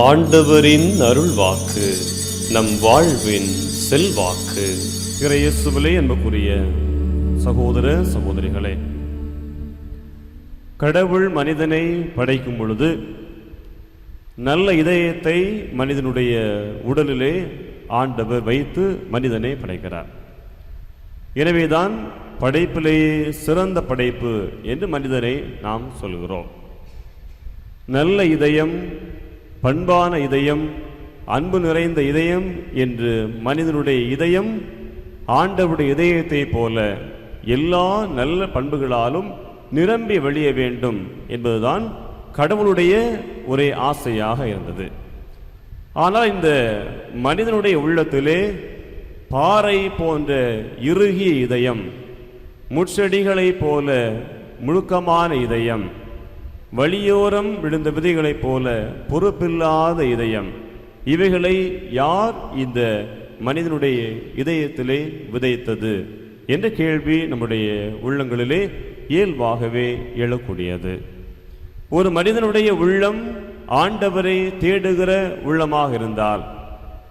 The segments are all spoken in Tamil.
ஆண்டவரின் அருள் வாக்கு நம் வாழ்வின் செல்வாக்கு. இறையசுவிலே என்பக்குரிய சகோதர சகோதரிகளே கடவுள் மனிதனை படைக்கும் பொழுது நல்ல இதயத்தை மனிதனுடைய உடலிலே ஆண்டவர் வைத்து மனிதனை படைக்கிறார். எனவேதான் படைப்பிலேயே சிறந்த படைப்பு என்று மனிதனை நாம் சொல்கிறோம். நல்ல இதயம் பண்பான இதயம் அன்பு நிறைந்த இதயம் என்று மனிதனுடைய இதயம் ஆண்டவருடைய இதயத்தைப் போல எல்லா நல்ல பண்புகளாலும் நிரம்பி வெளிய வேண்டும் என்பதுதான் கடவுளுடைய ஒரே ஆசையாக இருந்தது. ஆனால் இந்த மனிதனுடைய உள்ளத்திலே பாறை போன்ற இறுகிய இதயம் முட்செடிகளைப் போல முழுக்கமான இதயம் வழியோரம் விழுந்த விதைகளைப் போல பொறுப்பில்லாத இதயம். இவைகளை யார் இந்த மனிதனுடைய இதயத்திலே விதைத்தது? என்ற கேள்வி நம்முடைய உள்ளங்களிலே இயல்பாகவே எழக்கூடியது. ஒரு மனிதனுடைய உள்ளம் ஆண்டவரை தேடுகிற உள்ளமாக இருந்தால்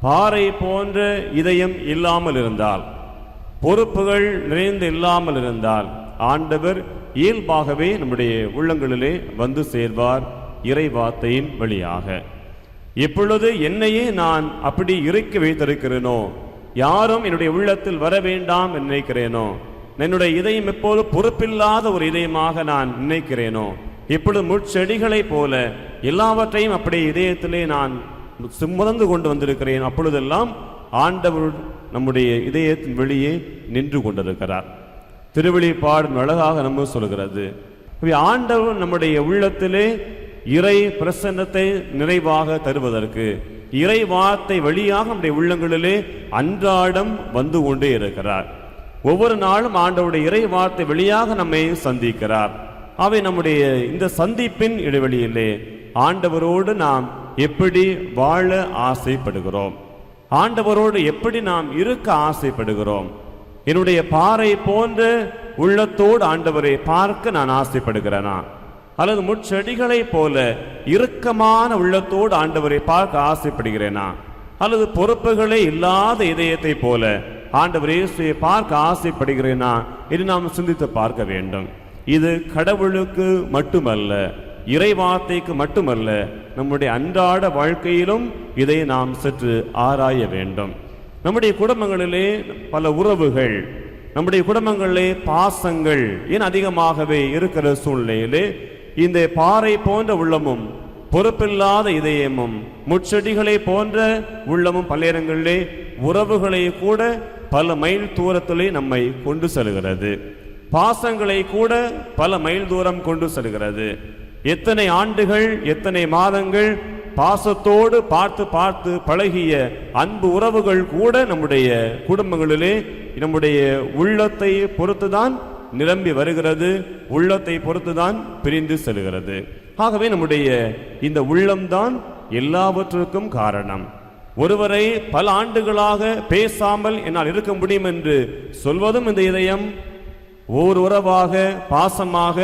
பாறை போன்ற இதயம் இல்லாமல் இருந்தால் பொறுப்புகள் நிறைந்து இல்லாமல் இருந்தால் ஆண்டவர் இயல்பாகவே நம்முடைய உள்ளங்களிலே வந்து சேர்வார் இறை வார்த்தையின் வழியாக. இப்பொழுது என்னையே நான் அப்படி இறுக்கி வைத்திருக்கிறேனோ? யாரும் என்னுடைய உள்ளத்தில் வர வேண்டாம் என்று நினைக்கிறேனோ? என்னுடைய இதயம் எப்போது பொறுப்பில்லாத ஒரு இதயமாக நான் நினைக்கிறேனோ? இப்பொழுது முட்செடிகளைப் போல எல்லாவற்றையும் அப்படியே இதயத்திலே நான் சுமந்து கொண்டு வந்திருக்கிறேன். அப்பொழுதெல்லாம் ஆண்டவர் நம்முடைய இதயத்தின் வெளியே நின்று கொண்டிருக்கிறார். திருவெளிப்பாடு அழகாக நம்ம சொல்கிறது ஆண்டவர் நம்முடைய உள்ளத்திலே இறை பிரசன்னத்தை நிறைவாக தருவதற்கு இறை வார்த்தை வழியாக நம்முடைய உள்ளங்களிலே அன்றாடம் வந்து கொண்டே இருக்கிறார். ஒவ்வொரு நாளும் ஆண்டவருடைய இறை வார்த்தை வழியாக நம்மை சந்திக்கிறார். அவை நம்முடைய இந்த சந்திப்பின் இடைவெளியிலே ஆண்டவரோடு நாம் எப்படி வாழ ஆசைப்படுகிறோம்? ஆண்டவரோடு எப்படி நாம் இருக்க ஆசைப்படுகிறோம்? என்னுடைய பாறை போன்ற உள்ளத்தோடு ஆண்டவரை பார்க்க நான் ஆசைப்படுகிறேனா? அல்லது முட்செடிகளைப் போல இறுக்கமான உள்ளத்தோடு ஆண்டவரை பார்க்க ஆசைப்படுகிறேனா? அல்லது பொறுப்புகளே இல்லாத இதயத்தை போல ஆண்டவர் இயேசுவை பார்க்க ஆசைப்படுகிறேனா என்று நாம் சிந்தித்து பார்க்க வேண்டும். இது கடவுளுக்கு மட்டுமல்ல இறைவார்த்தைக்கு மட்டுமல்ல நம்முடைய அன்றாட வாழ்க்கையிலும் இதை நாம் சற்று ஆராய வேண்டும். நம்முடைய குடும்பங்களிலே பல உறவுகள் நம்முடைய குடும்பங்களிலே பாசங்கள் ஏன் அதிகமாகவே இருக்கிற சூழ்நிலையிலே இந்த பாறை போன்ற உள்ளமும் பொறுப்பில்லாத இதயமும் முச்செடிகளை போன்ற உள்ளமும் பல இடங்களிலே உறவுகளை கூட பல மைல் தூரத்திலே நம்மை கொண்டு செல்கிறது. பாசங்களை கூட பல மைல் தூரம் கொண்டு செல்கிறது. எத்தனை ஆண்டுகள் எத்தனை மாதங்கள் பாசத்தோடு பார்த்து பார்த்து பழகிய அன்பு உறவுகள் கூட நம்முடைய குடும்பங்களிலே நம்முடைய உள்ளத்தை பொறுத்துதான் நிரம்பி வருகிறது உள்ளத்தை பொறுத்துதான் பிரிந்து செல்கிறது. ஆகவே நம்முடைய இந்த உள்ளம்தான் எல்லாவற்றுக்கும் காரணம். ஒருவரை பல ஆண்டுகளாக பேசாமல் என்னால் இருக்க முடியும் என்று சொல்வதும் இந்த இதயம் ஓர் உறவாக பாசமாக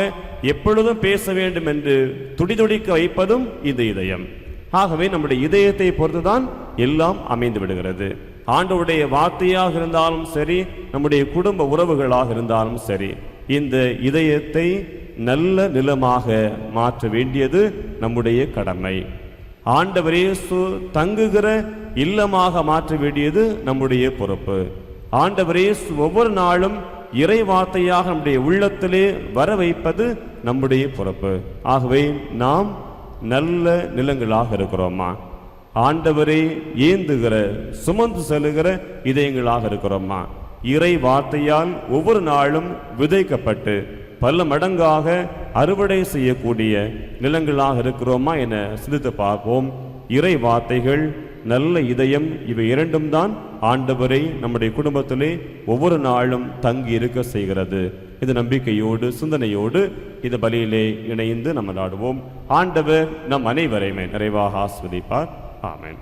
எப்பொழுதும் பேச வேண்டும் என்று துடிதுடிக்க வைப்பதும் இந்த இதயம். ஆகவே நம்முடைய இதயத்தை பொறுத்துதான் எல்லாம் அமைந்து விடுகிறது. ஆண்டவருடைய வார்த்தையாக இருந்தாலும் சரி நம்முடைய குடும்ப உறவுகளாக இருந்தாலும் சரி இந்த இதயத்தை நல்ல நிலமாக மாற்ற வேண்டியது நம்முடைய கடமை. ஆண்டவரே தங்குகிற இல்லமாக மாற்ற வேண்டியது நம்முடைய பொறுப்பு. ஆண்டவரே ஒவ்வொரு நாளும் இறை வார்த்தையாக நம்முடைய உள்ளத்திலே வர வைப்பது நம்முடைய பொறுப்பு. ஆகவே நாம் நல்ல நிலங்களாக இருக்கிறோமா? ஆண்டவரே ஏந்துகிற சுமந்து செல்லுகிற இதயங்களாக இருக்கிறோமா? இறை வார்த்தையால் ஒவ்வொரு நாளும் விதைக்கப்பட்டு பல மடங்காக அறுவடை செய்யக்கூடிய நிலங்களாக இருக்கிறோமா என சிந்தித்து பார்ப்போம். இறை வார்த்தைகள் நல்ல இதயம் இவை இரண்டும் தான் ஆண்டவரை நம்முடைய குடும்பத்திலே ஒவ்வொரு நாளும் தங்கி இருக்க செய்கிறது. இது நம்பிக்கையோடு சிந்தனையோடு இது பலியிலே இணைந்து நம்ம நாடுவோம். ஆண்டவர் நம் அனைவரையுமே நிறைவாக ஆஸ்வதிப்பார். ஆமேன்.